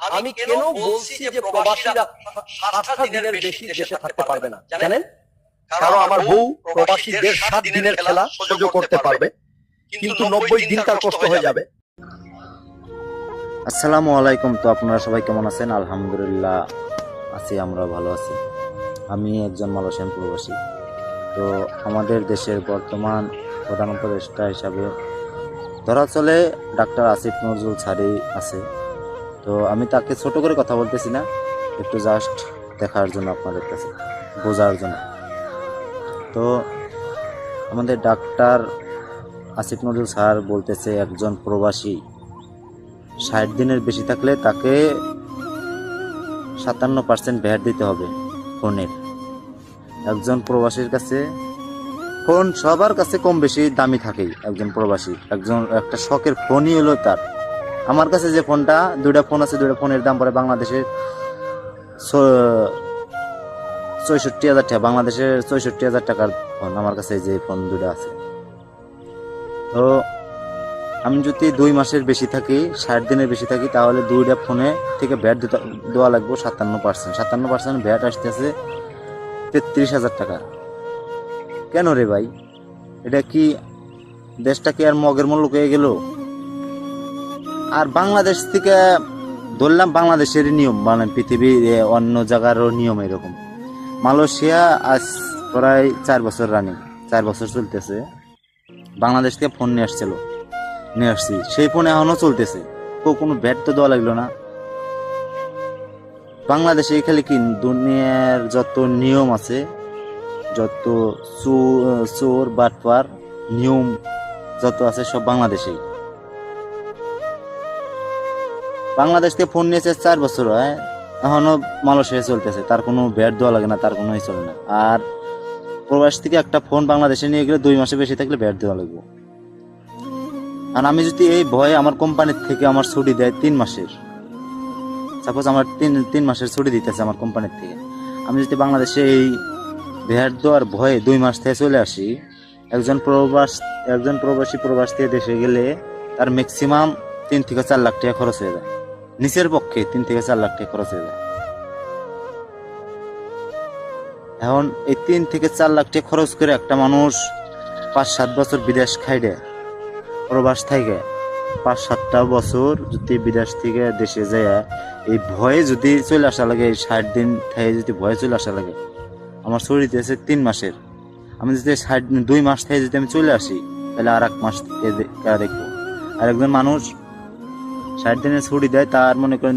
আমি কেন বলছি যে প্রবাসীরা সাতটা দিনের বেশি দেশে থাকতে পারবে না জানেন? কারণ আমার বউ প্রবাসীদের সাত দিনের খেলা সহ্য করতে পারবে। কিন্তু নব্বই দিন তার কষ্ট হয়ে যাবে। আসসালামু আলাইকুম তো আপনারা সবাই কেমন আছেন? আলহামদুলিল্লাহ আছি আমরা ভালো আছি। আমি একজন মালয়েশিয়ান প্রবাসী। তো আমাদের দেশের বর্তমান প্রধান উপদেষ্টা হিসাবে ধরা চলে ডাক্তার আসিফ নজরুল ছাড়ি আছে। তো আমি তাকে ছোট করে কথা বলতেছি না, একটু জাস্ট দেখার জন্য আপনাদের কাছে, বোঝার জন্য। তো আমাদের ডাক্তার আসিফ নজরুল স্যার বলতেছে একজন প্রবাসী, ষাট দিনের বেশি থাকলে তাকে সাতান্ন পার্সেন্ট ভ্যাট দিতে হবে ফোনের। একজন প্রবাসীর কাছে ফোন সবার কাছে কম বেশি দামি থাকেই একজন প্রবাসী। একজন, একটা শখের ফোনই হলো তার। আমার কাছে যে ফোনটা, দুইটা ফোন আছে, দুইটা ফোনের দাম পড়ে বাংলাদেশের চৌষট্টি হাজার টাকা বাংলাদেশের চৌষট্টি হাজার টাকার ফোন আমার কাছে যে ফোন দুইটা আছে। তো আমি যদি দুই মাসের বেশি থাকি, ষাট দিনের বেশি থাকি, তাহলে দুইটা ফোনে থেকে ব্যাট দেওয়া লাগবে সাতান্ন পার্সেন্ট। সাতান্ন পার্সেন্ট ভ্যাট আসতেছে তেত্রিশ হাজার টাকা। কেন রে ভাই? এটা কি দেশটা কি আর মগের মূল্য হয়ে গেল? আর বাংলাদেশ থেকে ধরলাম বাংলাদেশের নিয়ম মানে পৃথিবীর অন্য জায়গারও নিয়ম এরকম। মালয়েশিয়া আজ প্রায় চার বছর রানিং চার বছর চলতেছে। বাংলাদেশ থেকে ফোন নিয়ে আসছিল, নিয়ে আসছি। সেই ফোন এখনও চলতেছে। তো কোনো ব্যাট তো দেওয়া লাগল না। বাংলাদেশে খালি কি, দুনিয়ার যত নিয়ম আছে, যত চোর, বাটপার, নিয়ম যত আছে সব বাংলাদেশেই। বাংলাদেশ থেকে ফোন নিয়েছে চার বছর, হয়? এখনও মালয়েশিয়া চলতেছে, তার কোনো ব্যাট দেওয়া লাগে না, তার কোনো চলে না। আর প্রবাস থেকে একটা ফোন বাংলাদেশে নিয়ে গেলে দুই মাসে বেশি থাকলে ব্যাট দেওয়া লাগবে। আর আমি যদি এই ভয়ে আমার কোম্পানির থেকে আমার ছুটি দেয় তিন মাসের সাপোজ আমার তিন তিন মাসের ছুটি দিতেছে আমার কোম্পানির থেকে, আমি যদি বাংলাদেশে এই ভ্যাট দেওয়ার ভয়ে দুই মাস থেকে চলে আসি, একজন প্রবাস, একজন প্রবাসী প্রবাস থেকে দেশে গেলে তার ম্যাক্সিমাম তিন থেকে চার লাখ টাকা খরচ হয়ে যায়। নিচের পক্ষে তিন থেকে চার লাখ টাকা খরচ হয়ে যায়। এখন এই তিন থেকে চার লাখ টাকা খরচ করে একটা মানুষ পাঁচ সাত বছর বিদেশ খাইডে, প্রবাস থেকে পাঁচ সাতটা বছর যদি বিদেশ থেকে দেশে যায়, এই ভয়ে যদি চলে আসা লাগে, এই ষাট দিন থেকে যদি ভয়ে চলে আসা লাগে, আমার শরীর আছে তিন মাসের। আমি যদি ষাট দুই মাস থেকে যদি আমি চলে আসি, তাহলে আর এক মাস থেকে দেখব। আর একজন মানুষ ষাট দিনের ছুটি দেয় তার মনে করেন